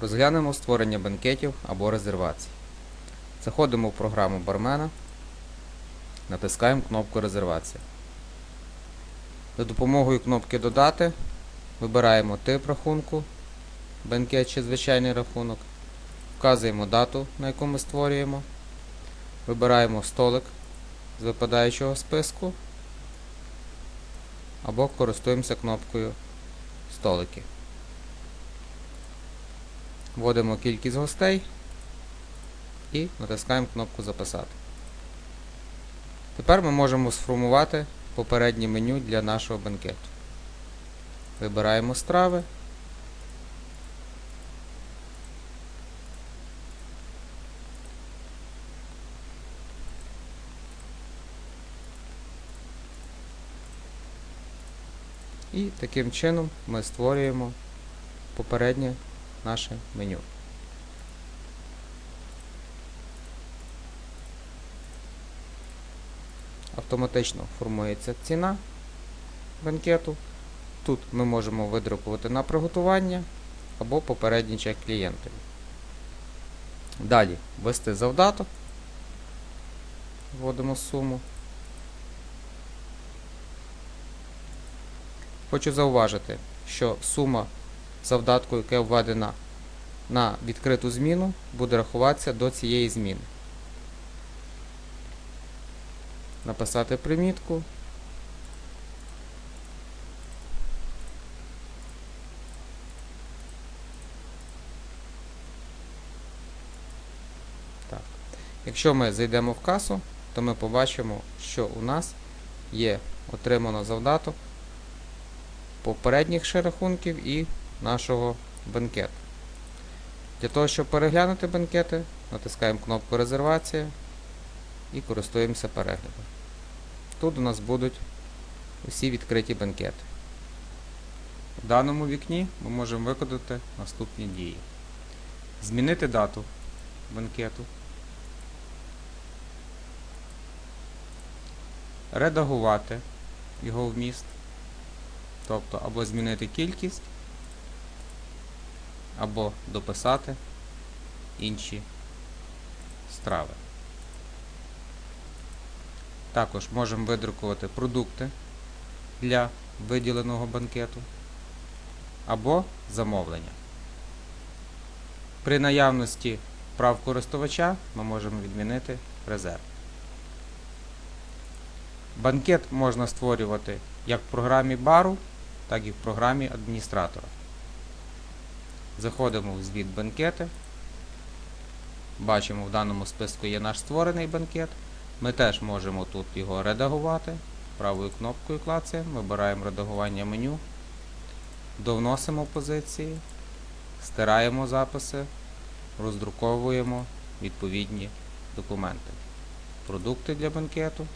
Розглянемо створення банкетів або резервацій. Заходимо в програму бармена, натискаємо кнопку Резервація. За допомогою кнопки Додати вибираємо тип рахунку, банкет чи звичайний рахунок, вказуємо дату, на яку ми створюємо, вибираємо столик з випадаючого списку або користуємося кнопкою Столики. Вводимо кількість гостей і натискаємо кнопку Записати. Тепер ми можемо сформувати попереднє меню для нашого банкету. Вибираємо страви. І таким чином ми створюємо попереднє наше меню. Автоматично формується ціна банкету. Тут ми можемо видрукувати на приготування або попередній чек клієнтові. Далі ввести завдаток. Вводимо суму. Хочу зауважити, що сума завдатку, яка введена на відкриту зміну, буде рахуватися до цієї зміни. Написати примітку. Так. Якщо ми зайдемо в касу, то ми побачимо, що у нас є отримано завдаток попередніх ще рахунків і нашого банкету. Для того, щоб переглянути банкети, натискаємо кнопку Резервація і користуємося переглядом. Тут у нас будуть усі відкриті банкети. В даному вікні ми можемо виконати наступні дії. Змінити дату банкету. Редагувати його вміст. Тобто або змінити кількість, або дописати інші страви. Також можемо видрукувати продукти для виділеного банкету або замовлення. При наявності прав користувача ми можемо відмінити резерв. Банкет можна створювати як в програмі бару, так і в програмі адміністратора. Заходимо в звіт банкети. Бачимо, в даному списку є наш створений банкет. Ми теж можемо тут його редагувати. Правою кнопкою клацаємо, вибираємо редагування меню, довносимо позиції, стираємо записи, роздруковуємо відповідні документи. Продукти для банкету,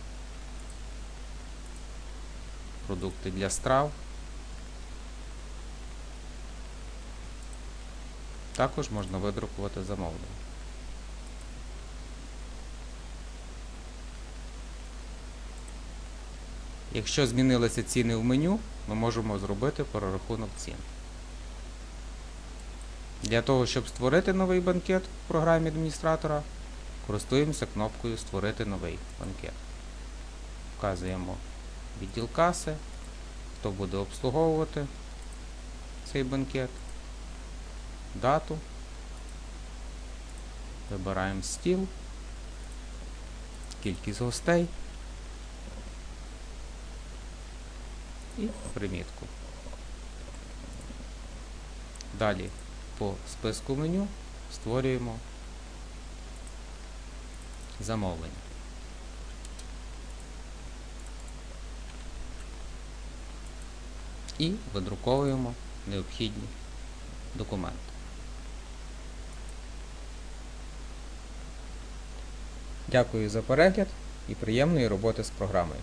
продукти для страв. Також можна видрукувати замовлення. Якщо змінилися ціни в меню, ми можемо зробити перерахунок цін. Для того, щоб створити новий банкет в програмі адміністратора, користуємося кнопкою Створити новий банкет. Вказуємо відділ каси, хто буде обслуговувати цей банкет, дату, вибираємо стіл, кількість гостей і примітку. Далі по списку меню створюємо замовлення. і видруковуємо необхідні документи. Дякую за перегляд і приємної роботи з програмою.